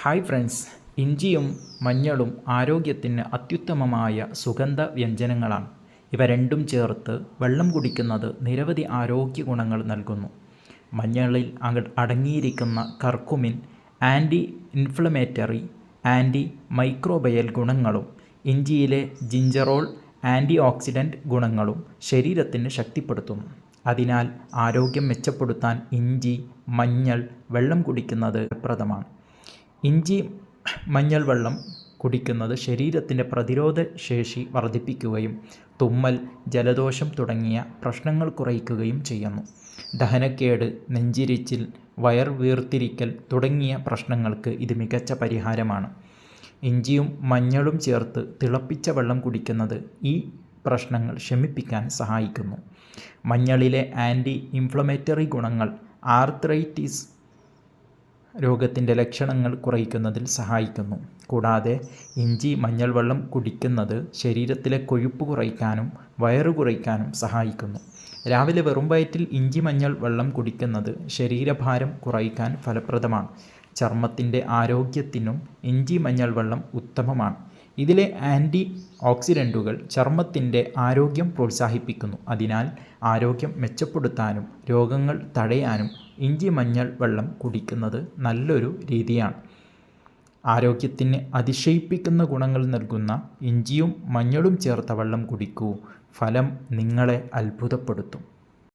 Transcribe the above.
Hi friends ഇഞ്ചിയും മഞ്ഞളും ആരോഗ്യത്തിന് അത്യുത്തമമായ സുഗന്ധ വ്യഞ്ജനങ്ങളാണ്. ഇവ രണ്ടും ചേർത്ത് വെള്ളം കുടിക്കുന്നത് നിരവധി ആരോഗ്യ ഗുണങ്ങൾ നൽകുന്നു. മഞ്ഞളിൽ അടങ്ങിയിരിക്കുന്ന curcumin anti inflammatory anti microbial ഗുണങ്ങളും ഇഞ്ചിയിലെ ജിഞ്ചറോൾ ആന്റി ഓക്സിഡന്റ് ഗുണങ്ങളും ശരീരത്തിന് ശക്തിപ്പെടുത്തുന്നു. അതിനാൽ ആരോഗ്യം മെച്ചപ്പെടുത്താൻ ഇഞ്ചി മഞ്ഞൾ വെള്ളം കുടിക്കുന്നത് ഫലപ്രദമാണ്. ഇഞ്ചി മഞ്ഞൾ വെള്ളം കുടിക്കുന്നത് ശരീരത്തിന്റെ പ്രതിരോധ ശേഷി വർദ്ധിപ്പിക്കുകയും തുമ്മൽ ജലദോഷം തുടങ്ങിയ പ്രശ്നങ്ങൾ കുറയ്ക്കുകയും ചെയ്യുന്നു. ദഹനക്കേട് നെഞ്ചിരിച്ചിൽ വയർ വീർത്തിരിക്കൽ തുടങ്ങിയ പ്രശ്നങ്ങൾക്ക് ഇത് മികച്ച പരിഹാരമാണ്. ഇഞ്ചിയും മഞ്ഞളും ചേർത്ത് തിളപ്പിച്ച വെള്ളം കുടിക്കുന്നത് ഈ പ്രശ്നങ്ങൾ ശമിപ്പിക്കാൻ സഹായിക്കുന്നു. മഞ്ഞളിലെ ആന്റി ഇൻഫ്ലമേറ്ററി ഗുണങ്ങൾ ആർത്രൈറ്റിസ് രോഗത്തിന്റെ ലക്ഷണങ്ങൾ കുറയ്ക്കുന്നതിൽ സഹായിക്കുന്നു. കൂടാതെ ഇഞ്ചി മഞ്ഞൾ വെള്ളം കുടിക്കുന്നത് ശരീരത്തിലെ കൊഴുപ്പ് കുറയ്ക്കാനും വയറ് കുറയ്ക്കാനും സഹായിക്കുന്നു. രാവിലെ വെറും വയറ്റിൽ ഇഞ്ചി മഞ്ഞൾ വെള്ളം കുടിക്കുന്നത് ശരീരഭാരം കുറയ്ക്കാൻ ഫലപ്രദമാണ്. ചർമ്മത്തിന്റെ ആരോഗ്യത്തിനും ഇഞ്ചി മഞ്ഞൾ വെള്ളം ഉത്തമമാണ്. ഇതിലെ ആന്റി ഓക്സിഡന്റുകൾ ചർമ്മത്തിന്റെ ആരോഗ്യം പ്രോത്സാഹിപ്പിക്കുന്നു. അതിനാൽ ആരോഗ്യം മെച്ചപ്പെടുത്താനും രോഗങ്ങൾ തടയാനും ഇഞ്ചി മഞ്ഞൾ വെള്ളം കുടിക്കുന്നത് നല്ലൊരു രീതിയാണ്. ആരോഗ്യത്തിന് അതിശയിപ്പിക്കുന്ന ഗുണങ്ങൾ നൽകുന്ന ഇഞ്ചിയും മഞ്ഞളും ചേർത്ത വെള്ളം കുടിക്കൂ. ഫലം നിങ്ങളെ അത്ഭുതപ്പെടുത്തും.